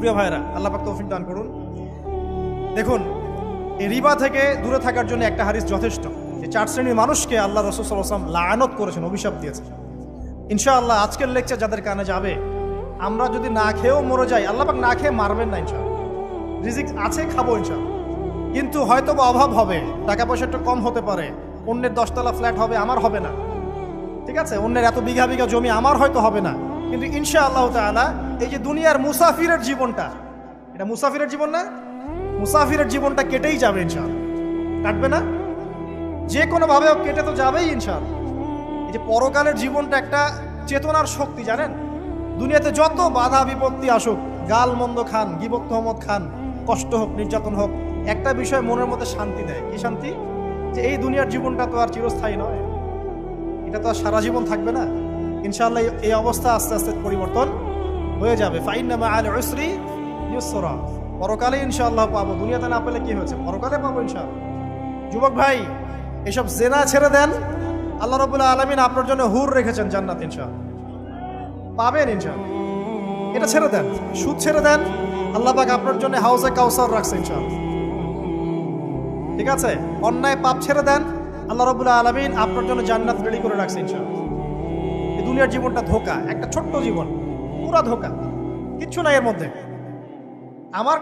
প্রিয় ভাইরা আল্লাহ পাক তৌফিক দান করুন। দেখুন রিবা থেকে দূরে থাকার জন্য একটা হারিস যথেষ্ট। যে চার শ্রেণির মানুষকে আল্লাহ রসুল সাল্লাম লায়নত করেছেন, অভিশাপ দিয়েছেন। ইনশাআল্লাহ আজকের লেকচার যাদের কানে যাবে, আমরা যদি না খেয়েও মরে যাই, আল্লাহ পাক না খেয়ে মারবেন না ইনশাআল্লাহ। রিজিক আছে, খাব ইনশাআল্লাহ। কিন্তু হয়তো বা অভাব হবে টাকা পয়সা একটু কম হতে পারে, অন্যের দশতলা ফ্ল্যাট হবে, আমার হবে না। ঠিক আছে? অন্যের এত বিঘা বিঘা জমি, আমার হয়তো হবে না। কিন্তু ইনশা আল্লাহ তাআলা এই যে দুনিয়ার মুসাফিরের জীবনটা, এটা মুসাফিরের জীবন না, মুসাফিরের জীবনটা কেটেই যাবে ইনশাআল্লাহ। কাটবে না? যে কোনোভাবে কেটে তো যাবেই ইনশাআল্লাহ। এই যে পরকালের জীবনটা একটা চেতনার শক্তি, জানেন? দুনিয়াতে যত বাধা বিপত্তি আসুক, গাল মন্দ খান গিবক তহমদ খান, কষ্ট হোক, নির্যাতন হোক, একটা বিষয় মনের মধ্যে শান্তি দেয়। কি শান্তি? যে এই দুনিয়ার জীবনটা তো আর চিরস্থায়ী নয়। এটা তো আর সারা জীবন থাকবে না। ইনশাআল্লাহ এই- এই অবস্থা আস্তে আস্তে পরিবর্তন হয়ে যাবে। পরকালে ইনশাআল্লাহ পাবো। দুনিয়াতে না পেলে কি হয়েছে? পরকালে পাবো ইনশাআল্লাহ। যুবক ভাই, এসব জেনা ছেড়ে দেন। আল্লাহ রবুল্লাহ আলমিন আপনার জন্য হুর রেখেছেন জান্নাত ইনশাআল্লাহ। পাবেন ইনশাআল্লাহ। এটা ছেড়ে দেন। সুদ ছেড়ে দেন। আল্লাহ পাক আপনার জন্য হাউসে কাউসার রাখছে ইনশাআল্লাহ। ঠিক আছে? অন্যায় পাপ ছেড়ে দেন। আল্লাহ রবুল্লাহ আলমিন আপনার জন্য জান্নাত রেডি করে রাখছে ইনশাআল্লাহ। এই দুনিয়ার জীবনটা ধোকা। একটা ছোট্ট জীবন। পুরা ধোকা। কিচ্ছু নাই এর মধ্যে। আমার